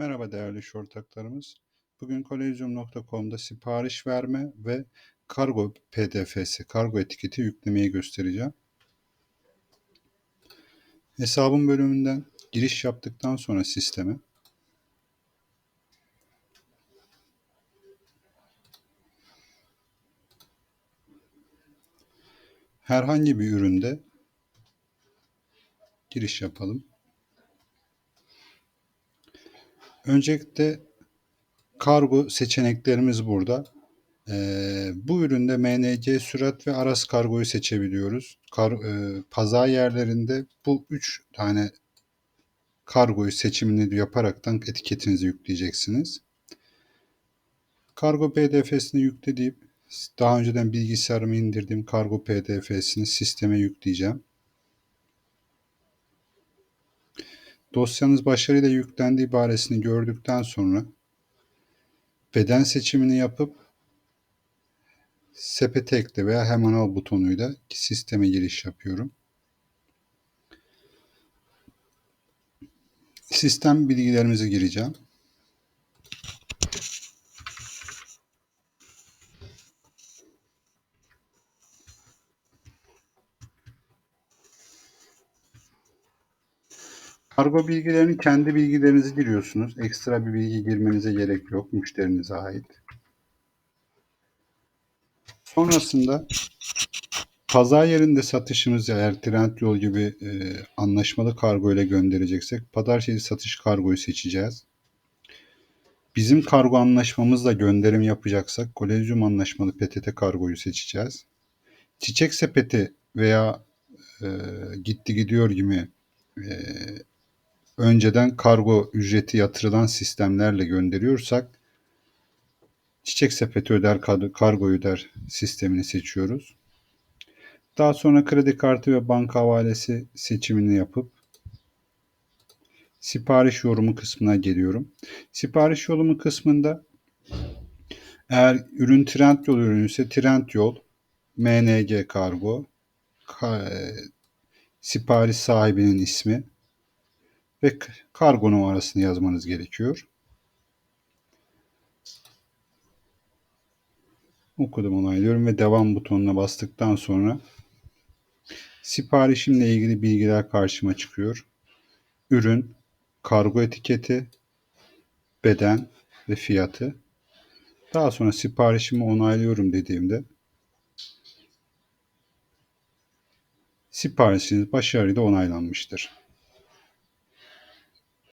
Merhaba değerli iş ortaklarımız. Bugün kolezyum.com'da sipariş verme ve kargo pdf'si, kargo etiketi yüklemeyi göstereceğim. Hesabım bölümünden giriş yaptıktan sonra sisteme herhangi bir üründe giriş yapalım. Öncelikle kargo seçeneklerimiz burada. Ee, bu üründe MNC sürat ve Aras kargoyu seçebiliyoruz. Kar, e, pazar yerlerinde bu üç tane kargoyu seçimini yaparaktan etiketinizi yükleyeceksiniz. Kargo pdf'sini yükle daha önceden bilgisayarıma indirdiğim kargo pdf'sini sisteme yükleyeceğim. Dosyanız başarıyla yüklendi ibaresini gördükten sonra beden seçimini yapıp sepete ekle veya hemen al butonuyla sisteme giriş yapıyorum. Sistem bilgilerimizi gireceğim. Kargo bilgilerini kendi bilgilerinizi giriyorsunuz. Ekstra bir bilgi girmenize gerek yok müşterinize ait. Sonrasında pazar yerinde satışımız eğer Trendyol gibi e, anlaşmalı kargo ile göndereceksek pazar yeri satış kargoyu seçeceğiz. Bizim kargo anlaşmamızla gönderim yapacaksak kolezyum anlaşmalı PTT kargoyu seçeceğiz. Çiçek sepeti veya e, gitti gidiyor gibi e, önceden kargo ücreti yatırılan sistemlerle gönderiyorsak çiçek sepeti öder kargo öder sistemini seçiyoruz. Daha sonra kredi kartı ve banka havalesi seçimini yapıp sipariş yorumu kısmına geliyorum. Sipariş yorumu kısmında eğer ürün Trendyol ürünü ise Trendyol, MNG kargo, ka, sipariş sahibinin ismi ve kargo numarasını yazmanız gerekiyor. Okudum onaylıyorum ve devam butonuna bastıktan sonra siparişimle ilgili bilgiler karşıma çıkıyor. Ürün, kargo etiketi, beden ve fiyatı. Daha sonra siparişimi onaylıyorum dediğimde siparişiniz başarıyla onaylanmıştır.